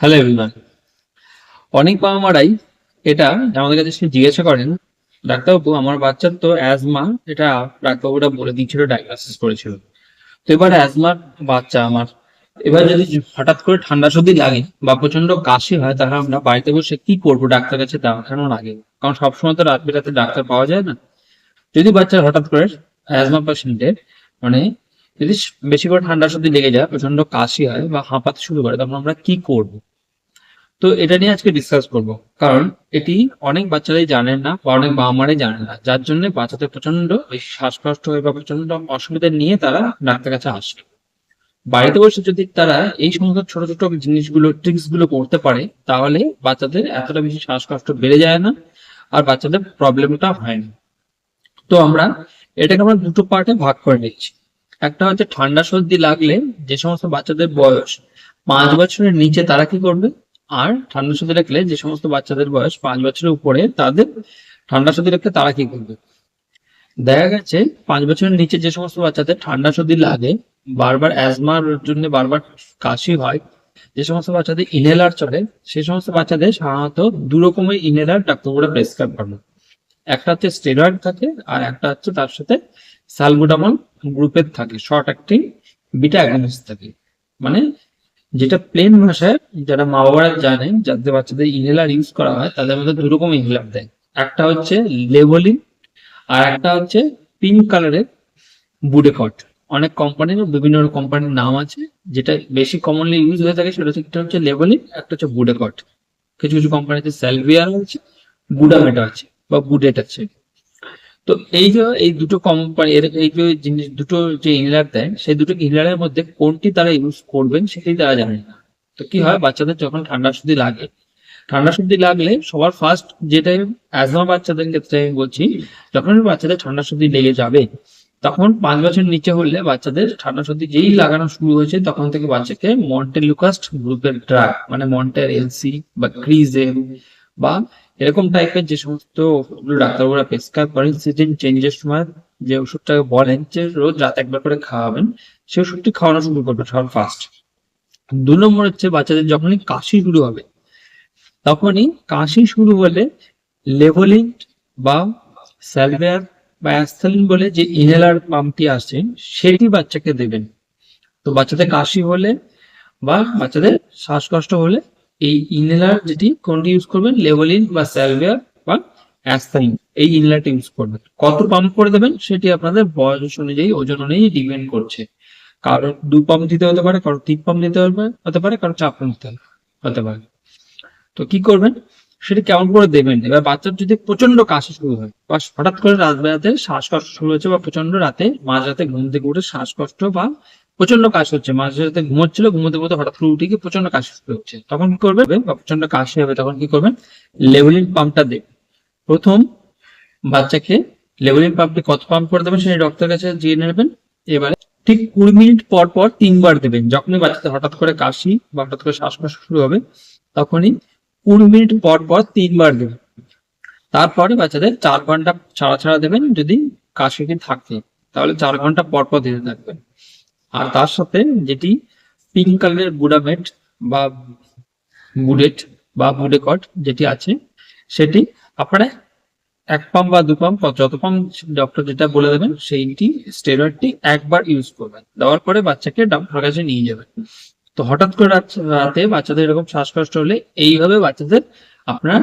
Hello everyone অনেক বাবা মারাই এটা আমাদের কাছে এসে জিজ্ঞাসা করেন ডাক্তারবাবু আমার বাচ্চার তো অ্যাজমা এটা ডাক্তারবাবুটা বলে দিয়েছিল ডায়াগনোসিস করেছিল। তো এবার অ্যাজমার বাচ্চা আমার, এবার যদি হঠাৎ করে ঠান্ডা সর্দি লাগে বা প্রচণ্ড কাশি হয়, তাহলে আমরা বাড়িতে বসে কি করব ডাক্তার কাছে দেখানোর আগে? কারণ সবসময় তো রাত বেরাতে ডাক্তার পাওয়া যায় না। যদি বাচ্চার হঠাৎ করে অ্যাজমা পেশেন্টের মানে যদি বেশি করে ঠান্ডা সর্দি লেগে যায় প্রচণ্ড কাশি হয় বা হাঁপাতে শুরু করে, তখন আমরা কি করব? তো এটা নিয়ে আজকে ডিসকাস করব। কারণ এটি অনেক বাচ্চারাই জানেন না বা অনেক বাবা মারাই জানেন না। যার জন্য বাচ্চাদের প্রচণ্ড বেশি শ্বাসকষ্ট হয়ে বা প্রচণ্ড অসুবিধা নিয়ে তারা ডাক্তার কাছে আসে। বাড়িতে বসে যদি তারা এই সমস্ত ছোট ছোট জিনিসগুলো ট্রিক্সগুলো করতে পারে, তাহলে বাচ্চাদের এতটা বেশি শ্বাসকষ্ট বেড়ে যায় না আর বাচ্চাদের প্রবলেমটা হয় না। তো আমরা এটাকে আমরা দুটো পার্টে ভাগ করে নিচ্ছি। একটা হচ্ছে ঠান্ডা সর্দি লাগলে যে সমস্ত বাচ্চাদের বয়স, পাঁচ বছরের নিচে তারা কি করবে? আর ঠান্ডা সর্দি লাগলে যে সমস্ত বাচ্চাদের বয়স, পাঁচ বছরের উপরে তাদের ঠান্ডা সর্দি লাগলে তারা কি করবে? দেখা গেছে পাঁচ বছরের নিচে যে সমস্ত বাচ্চাদের ঠান্ডা সর্দি লাগে, বারবার অ্যাজমার জন্য বারবার কাশি হয়, যে সমস্ত বাচ্চাদের ইনহেলার চলে সেই সমস্ত বাচ্চাদের সাধারণত দু রকমের ইনহেলার ডাক্তারবাবুরা প্রেসক্রাইব করবে একটা হচ্ছে স্টেরয়েড থাকে আর একটা হচ্ছে তার সাথে সালবুটামল গ্রুপের থাকে শর্ট অ্যাক্টিং বিটা অ্যাগনিস্ট থাকে। মানে যেটা প্লেন ভাষায় যারা মা বাবারা জানেন, যাদের বাচ্চাদের ইনহেলার ইউজ করা হয়, তাদের মধ্যে দু রকম ইনহেলার দেয়। একটা হচ্ছে লেভলিন আর একটা হচ্ছে পিঙ্ক কালারের বুডেকট অনেক কোম্পানির বিভিন্ন কোম্পানির নাম আছে, যেটা বেশি কমনলি ইউজ হয়ে থাকে, সেটা হচ্ছে হচ্ছে লেভলিন একটা হচ্ছে বুডেকট কিছু কিছু কোম্পানিতে সেলভিয়ার আছে বুডামেট আছে বা বুডেট আছে। তো এই যে এই দুটো কোম্পানি এই যে জিনিস দুটো যে ইনহেলার দেয়, সেই দুটো ইনহেলারের মধ্যে কোনটি তারা ইউজ করবেন সেটাই তারা জানে না। তো কি হয়, বাচ্চাদের যখন ঠান্ডা সর্দি লাগে, ঠান্ডা সর্দি লাগলে সবার ফার্স্ট যেটা অ্যাজমা বাচ্চাদের ক্ষেত্রে আমি বলছি, যখন বাচ্চাদের ঠান্ডা সর্দি লেগে যাবে, তখন পাঁচ বছর নিচে হলে বাচ্চাদের ঠান্ডা সর্দি যেই লাগানো শুরু হয়েছে, তখন থেকে বাচ্চাকে মন্টেলুকাস্ট গ্রুপের ড্রাগ মানে মন্টের এলসি বা ক্রিজেম বা এরকম টাইপের যে সমস্ত ডাক্তারবাবুরা প্রেসক্রাইব করেন সিজন চেঞ্জের সময় যে ওষুধটাকে বলেন যে রোজ রাত একবার করে খাওয়াবেন, সেই ওষুধটি খাওয়ানো শুরু করবে সবার ফার্স্ট দু নম্বর হচ্ছে বাচ্চাদের যখনই কাশি শুরু হবে, তখনই কাশি শুরু হলে লেভলিন বা স্যালভেয়ার বা অ্যাস্থলিন বলে যে ইনহেলার পাম্পটি আসছে সেটি বাচ্চাকে দেবেন। তো বাচ্চাদের কাশি হলে বা বাচ্চাদের শ্বাসকষ্ট হলে এই ইনহেলার যেটি কোনটি ইউজ করবেন? লেভলিন বা স্যালভিয়ার বা অ্যাস্থলিন এই ইনহেলারটা ইউজ করবেন। কত পাম্প করে দেবেন? সেটি আপনাদের বয়স অনুযায়ী, ওজন অনুযায়ী ডিপেন্ড করছে। কারও দু পাম্প দিতে হতে পারে কারও তিন পাম্প দিতে হবে, হতে পারে কারও চার পাম্প দিতে হতে পারে। তো কি করবেন? সেটা কেমন করে দেবেন? এবার বাচ্চার যদি প্রচণ্ড কাশি শুরু হয়, বা হঠাৎ করে রাত বেলাতে শ্বাসকষ্ট শুরু হয়েছে বা প্রচণ্ড রাতে মাঝ রাতে ঘুম থেকে উঠে শ্বাসকষ্ট বা প্রচণ্ড কাশি হচ্ছে। মাঝে রাতে ঘুমোচ্ছিল, ঘুমোতে ঘুমোতে হঠাৎ করে উঠে গিয়ে প্রচণ্ড কাশি হচ্ছে। তখন কি করবেন বা প্রচণ্ড কাশি হবে তখন কি করবেন? লেভেলিন পাম্পটা দেবেন প্রথম বাচ্চাকে লেভেলিন পাম্পটি কত পাম্প করে দেবেন সেটা ডক্টরের কাছে জেনে নেবেন। এবারে ঠিক কুড়ি মিনিট পর পর তিনবার দেবেন। যখনই বাচ্চাদের হঠাৎ করে কাশি বা হঠাৎ করে শ্বাসকষ্ট শুরু হবে, তখনই কুড়ি মিনিট পর পর তিনবার দেবেন। তারপরে বাচ্চাদের চার ঘণ্টা ছাড়া ছাড়া দেবেন যদি কাশিটি থাকে তাহলে চার ঘণ্টা পর পর দিতে থাকবেন। আর তার সাথে যেটি পিঙ্ক কালারের বুডামেট বা বুডেট বা বুডেকট যেটি আছে, সেটি আপনারা এক পাম্প বা দু পাম্প যত পাম্প ডক্টর যেটা বলে দেবেন, সেইটি স্টেরয়েডটি একবার ইউজ করবেন। দেওয়ার পরে বাচ্চাকে ডক্টর কাছে নিয়ে যাবেন। তো হঠাৎ করে রাতে বাচ্চাদের এরকম শ্বাসকষ্ট হলে এইভাবে বাচ্চাদের আপনারা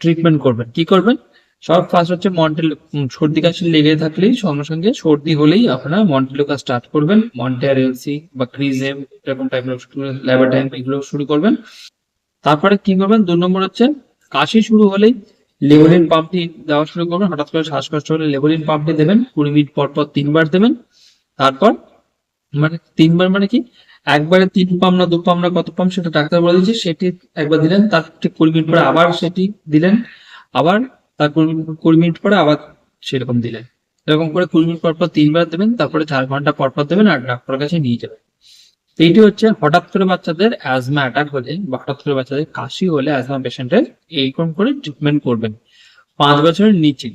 ট্রিটমেন্ট করবেন। কি করবেন? সব ফার্স্ট হচ্ছে মন্টেল সর্দি কাশি লেগে থাকলেই সঙ্গে সঙ্গে সর্দি হলেই আপনারা মন্টেলোকা স্টার্ট করবেন। মন্টেয়ার এলসি বা ক্রিজেম এরকম টাইপের ল্যাবাটাইম এগুলো শুরু করবেন। তারপরে কি করবেন? দু নম্বর হচ্ছে কাশি শুরু হলেই লেভলিন পাম্পটি দেওয়া শুরু করবেন। হঠাৎ করে শ্বাসকষ্ট হলে লেভলিন পাম্পটি দেবেন। কুড়ি মিনিট পর পর তিনবার দেবেন। তারপর মানে তিনবার মানে কি? একবারে তিন পাম্প না, দু পাম্প না, কত পাম্প সেটা ডাক্তার বলে দিচ্ছে সেটি একবার দিলেন। তার ঠিক কুড়ি মিনিট পরে আবার সেটি দিলেন। আবার তার কুড়ি মিনিট- পরে আবার সেরকম দিলেন। এরকম করে কুড়ি মিনিট পর পর তিনবার দেবেন, তারপরে চার ঘণ্টা পর পর দেবেন আর ডাক্তারের কাছে নিয়ে যাবেন। এইটি হচ্ছে হঠাৎ করে বাচ্চাদের অ্যাজমা অ্যাটাক হলে বা হঠাৎ করে বাচ্চাদের কাশি হলে অ্যাজমা পেশেন্টের এইরকম করে ট্রিটমেন্ট করবেন পাঁচ বছরের নিচে।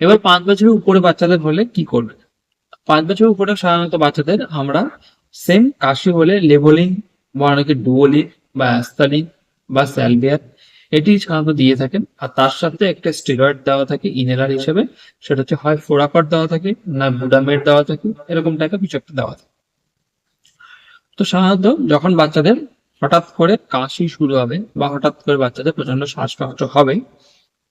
এবার পাঁচ বছরের উপরে বাচ্চাদের হলে কি করবেন? পাঁচ বছরের উপরে সাধারণত বাচ্চাদের আমরা সেম কাশি হলে লেভলিং বা অনেকে ডুয়োলিন বা অ্যাস্তালিন বা স্যালভিয়ার এটি সাধারণত দিয়ে থাকেন। আর তার সাথে একটা স্টেরয়েড দেওয়া থাকে ইনহেলার হিসেবে। সেটা হচ্ছে হয় ফোরাকট দেওয়া থাকে, না বুডামেট দেওয়া থাকে, এরকম টাইপের কিছু একটা দেওয়া থাকে। তো সাধারণত যখন বাচ্চাদের হঠাৎ করে কাশি শুরু হবে বা হঠাৎ করে বাচ্চাদের প্রচণ্ড শ্বাসকষ্ট হবে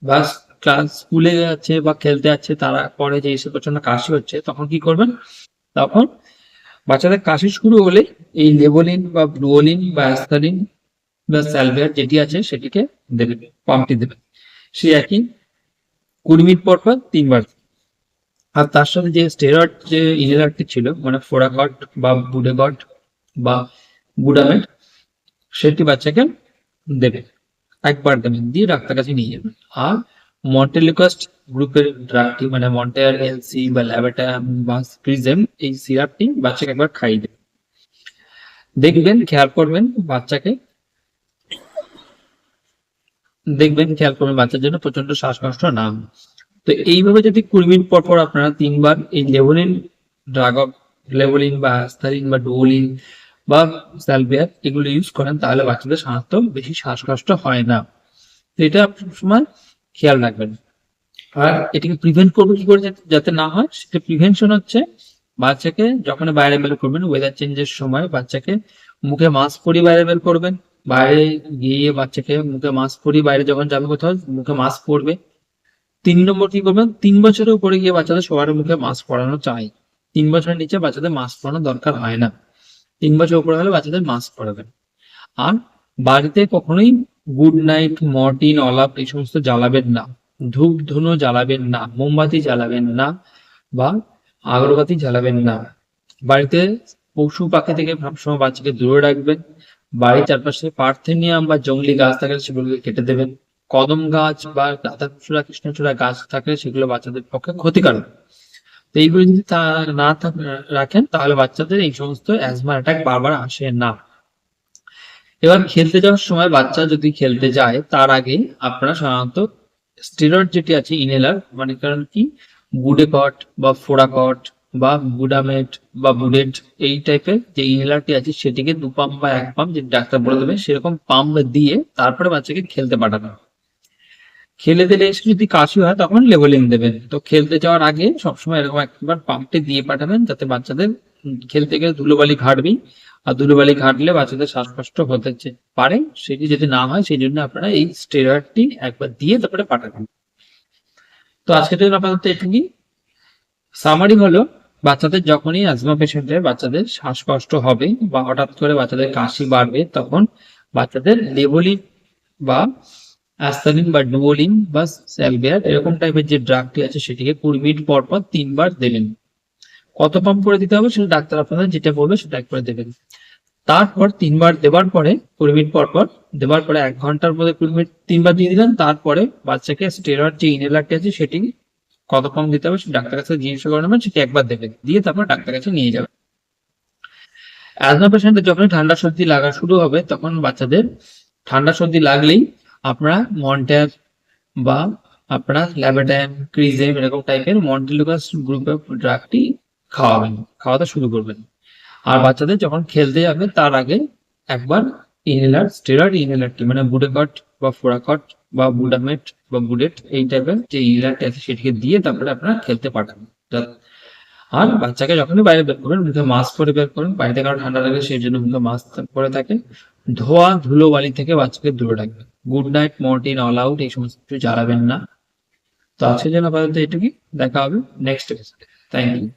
বা ক্লাস স্কুলে যাচ্ছে বা খেলতে যাচ্ছে, তারা পরে যে এসে প্রচণ্ড কাশি হচ্ছে, তখন কি করবেন? তখন বাচ্চাদের কাশি শুরু হলে এই লেবলিন বা ব্রুওলিন বা অ্যাস্তালিন বা স্যালভিয়ার যেটি আছে সেটিকে দেবে পাম্পটি দেবে। সে একই কুড়ি মিনিট পর পর তিনবার। আর তার সাথে যে স্টেরয়েড যে ইনহেলারটি ছিল মানে ফোরাকট বা বুডেগট বা বুডামেট সেটি বাচ্চাকে দেবে। একবার দেবেন দিয়ে ডাক্তার কাছে নিয়ে যাবেন আর মন্টেলিকাস্ট গ্রুপের ড্রাগটি মানে মন্টেয়ার এলসি বা ল্যাবেটাম বা স্ক্রিজেম এই সিরাপটি বাচ্চাকে একবার খাইয়ে দেবেন দেখবেন, খেয়াল করবেন, বাচ্চাকে দেখবেন খেয়াল করবেন বাচ্চার জন্য প্রচণ্ড শ্বাসকষ্ট না। তো এইভাবে যদি কুড়ি মিনিট পর পর আপনারা তিনবার এই লেভলিন ড্রাগ লেভলিন বা অ্যাস্থারিন বা ডোলিন বা স্যালভিয়ার এগুলো ইউজ করেন, তাহলে বাচ্চাদের সাধারণত বেশি শ্বাসকষ্ট হয় না। তো এটা সবসময় খেয়াল রাখবেন। আর এটাকে প্রিভেন্ট করব কি করে যাতে না হয়, সেটা প্রিভেনশন হচ্ছে বাচ্চাকে যখন বাইরে বের করবেন ওয়েদার চেঞ্জের সময় বাচ্চাকে মুখে মাস্ক পরিয়ে বাইরে বের করবেন। বাইরে গিয়ে বাচ্চাকে মুখে মাস্ক পরিয়ে বাইরে যখন যাবে কোথাও, মুখে মাস্ক পরবে। তিন নম্বর কি করবেন? তিন বছরের উপরে গিয়ে বাচ্চাদের সবার মুখে মাস্ক পরানো চাই। তিন বছরের নিচে বাচ্চাদের মাস্ক পরানোর দরকার হয় না। তিন বছর উপরে হলে বাচ্চাদের মাস্ক পরাবেন। আর বাড়িতে কখনোই গুড নাইট মর্টিন অলাপ এই সমস্ত জ্বালাবেন না। ধূপ ধুনো জ্বালাবেন না, মোমবাতি জ্বালাবেন না বা আগরবাতি জ্বালাবেন না। বাড়িতে পশু পাখি থেকে সবসময় বাচ্চাকে দূরে রাখবেন। বাড়ির চারপাশে পার্থেনিয়াম বা জঙ্গলি গাছ থাকলে সেগুলোকে কেটে দেবেন। কদম গাছ বা রাধাচূড়া কৃষ্ণচূড়া গাছ থাকলে সেগুলো বাচ্চাদের পক্ষে ক্ষতিকারক। তো এইগুলো যদি তা না রাখেন, তাহলে বাচ্চাদের এই সমস্ত অ্যাজমা অ্যাটাক বারবার আসে না। এবার খেলতে যাওয়ার সময় বাচ্চা যদি খেলতে যায়, তার আগে আপনারা সাধারণত স্টেরয়েড যেটি আছে ইনহেলার মানে কারণ কি? বুডেকট বা ফোরাকট বা বুডামেট বা বুডেট এই টাইপের যে ইনহেলারটি আছে, সেটিকে দু পাম্প বা এক পাম্প যে ডাক্তার বলে দেবে, সেরকম পাম্প দিয়ে তারপরে বাচ্চাকে খেলতে পাঠানো খেলে দিলে এসে যদি কাশি হয়, তখন লেভেলিং দেবেন। তো খেলতে যাওয়ার আগে সবসময় এরকম একবার পাম্পটি দিয়ে পাঠাবেন, যাতে বাচ্চাদের খেলতে গেলে ধুলোবালি ঘাটবেই আর ধুলোবালি ঘাটলে বাচ্চাদের শ্বাসকষ্ট হতে পারে, সেটি যদি না হয়, সেই জন্য আপনারা এই স্টেরয়েডটি একবার দিয়ে তারপরে পাঠাবেন। তো আজকের জন্য আপাতত এটুকুই। সামারি হলো বাচ্চাদের যখনই অ্যাজমা পেশেন্টের বাচ্চাদের শ্বাসকষ্ট হবে বা হঠাৎ করে বাচ্চাদের কাশি বাড়বে, তখন বাচ্চাদের লেবলিন বা অ্যাস্তালিন বা ডুবোলিন বা স্যালভিয়ার এরকম টাইপের যে ড্রাগটি আছে সেটিকে কুড়ি মিনিট পর পর তিনবার দেবেন। কত পাম্প করে দিতে হবে সেটা ডাক্তার আপনাদের যেটা বলবে সেটা একবার দেবেন। তারপর তিনবার দেওয়ার পরে কুড়ি মিনিট পর পর, দেওয়ার পরে এক ঘণ্টার মধ্যে কুড়ি মিনিট তিনবার দিয়ে দিলেন, তারপরে বাচ্চাকে স্টেরয়েড যে ইনহেলারটি আছে সেটি কত পাম্প দিতে হবে ডাক্তার কাছে জিজ্ঞাসা করে নেবেন, সেটি একবার দেবে দিয়ে তারপর ডাক্তার কাছে নিয়ে যাবেন। অ্যাজমা পেশেন্টের যখন ঠান্ডা সর্দি লাগা শুরু হবে, তখন বাচ্চাদের ঠান্ডা সর্দি লাগলেই আপনারা মন্টার বা আপনারা ল্যাবেটাইম ক্রিজেম এরকম টাইপের মন্টেলুকাস গ্রুপের ড্রাগটি খাওয়াবেন, খাওয়াতে শুরু করবেন। আর বাচ্চাদের যখন খেলতে যাবে, তার আগে একবার ইনহেলার স্টেরয়েড ইনহেলারটি মানে বুডেকট বা ফোরাকট বা বুডামেট বা বুডেট এই টাইপের যে ইনহেলারটি আছে সেটিকে দিয়ে তারপরে আপনারা খেলতে পাঠাবেন আর বাচ্চাকে যখনই বাইরে বের করবেন, মুখে মাস্ক পরে বের করুন। বাড়িতে কারও ঠান্ডা লাগে সেই জন্য মুখে মাস্ক পরে থাকে ধোয়া ধুলো বালি থেকে বাচ্চাকে দূরে রাখবেন। Good night Mortein all out এই সমস্ত কিছু জ্বালাবেন না। তো আজকের জন্য আপাতত এটুকুই দেখা হবে নেক্সট এপিসোডে থ্যাংক ইউ